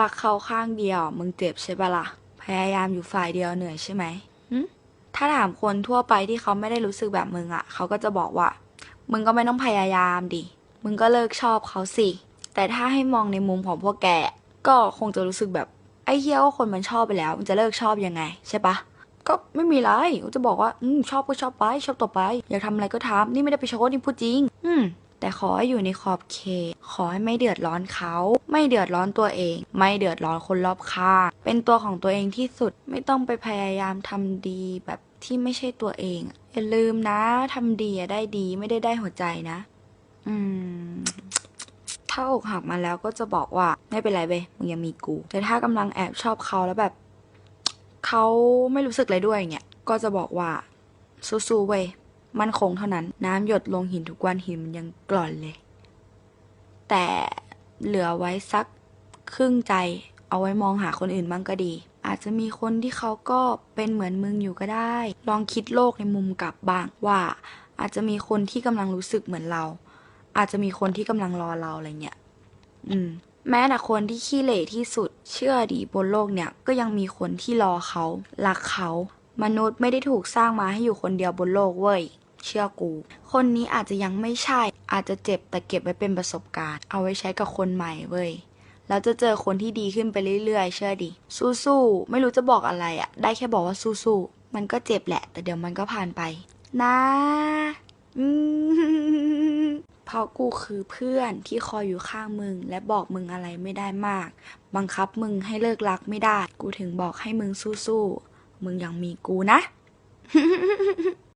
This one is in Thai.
รักเขาข้างเดียว มึงเจ็บใช่ปะล่ะ พยายามอยู่ฝ่ายเดียวเหนื่อยใช่ไหมหึถ้าถามคนทั่วไปที่เขาไม่ได้รู้สึกแบบมึงอะ่ะ เขาก็จะบอกว่า มึงก็ไม่ต้องพยายามดิ มึงก็เลิกชอบเขาสิ แต่ถ้าให้มองในมุมของพวกแก ก็คงจะรู้สึกแบบไอ้เหี้ยก็คนมันชอบไปแล้วมันจะเลิกชอบยังไง ใช่ปะก็ไม่มีไรกูจะบอกว่า อืมชอบก็ชอบไป ชอบต่อไป อยากทำอะไรก็ทำนี่ไม่ได้ไปโชว์นี่พูดจริง อืม แต่ขอให้อยู่ในขอบเขต ขอให้ไม่เดือดร้อนเขา ไม่เดือดร้อนตัวเอง ไม่เดือดร้อนคนรอบข้างเป็นตัวของตัวเองที่สุด ไม่ต้องไปพยายามทำดีแบบที่ไม่ใช่ตัวเอง อย่าลืมนะทำดีอะได้ดีไม่ได้ได้หัวใจนะ อืม ถ้าอกหักมาแล้วก็จะบอกว่า ไม่เป็นไรเว้ยมึงยังมีกู แต่ถ้ากำลังแอบชอบเขาแล้วแบบ เขาไม่รู้สึกอะไรด้วยเงี้ยก็จะบอกว่าสู้ๆเว้ย มั่นคงเท่านั้น น้ำหยดลงหินทุกวันหินมันยังกร่อนเลย แต่เหลือไว้สักครึ่งใจ เอาไว้มองหาคนอื่นบ้างก็ดี อาจจะมีคนที่เขาก็เป็นเหมือนมึงอยู่ก็ได้ ลองคิดโลกในมุมกลับบ้างว่า อาจจะมีคนที่กำลังรู้สึกเหมือนเรา อาจจะมีคนที่กำลังรอเราอะไรเงี้ยอืมแม้แต่คนที่ขี้เหร่ที่สุด เชื่อดีบนโลกเนี่ยก็ยังมีคนที่รอเขารักเขา มนุษย์ไม่ได้ถูกสร้างมาให้อยู่คนเดียวบนโลกเว้ย เชื่อกู คนนี้อาจจะยังไม่ใช่ อาจจะเจ็บแต่เก็บไว้เป็นประสบการณ์ เอาไว้ใช้กับคนใหม่เว้ยแล้วจะเจอคนที่ดีขึ้นไปเรื่อยๆ เชื่อดิ สู้ๆ ไม่รู้จะบอกอะไรอะ่ะ ได้แค่บอกว่าสู้ๆ มันก็เจ็บแหละ แต่เดี๋ยวมันก็ผ่านไป นะเพราะกูคือเพื่อนที่คอยอยู่ข้างมึง และบอกมึงอะไรไม่ได้มาก บังคับมึงให้เลิกรักไม่ได้ กูถึงบอกให้มึงสู้ๆ มึงยังมีกูนะ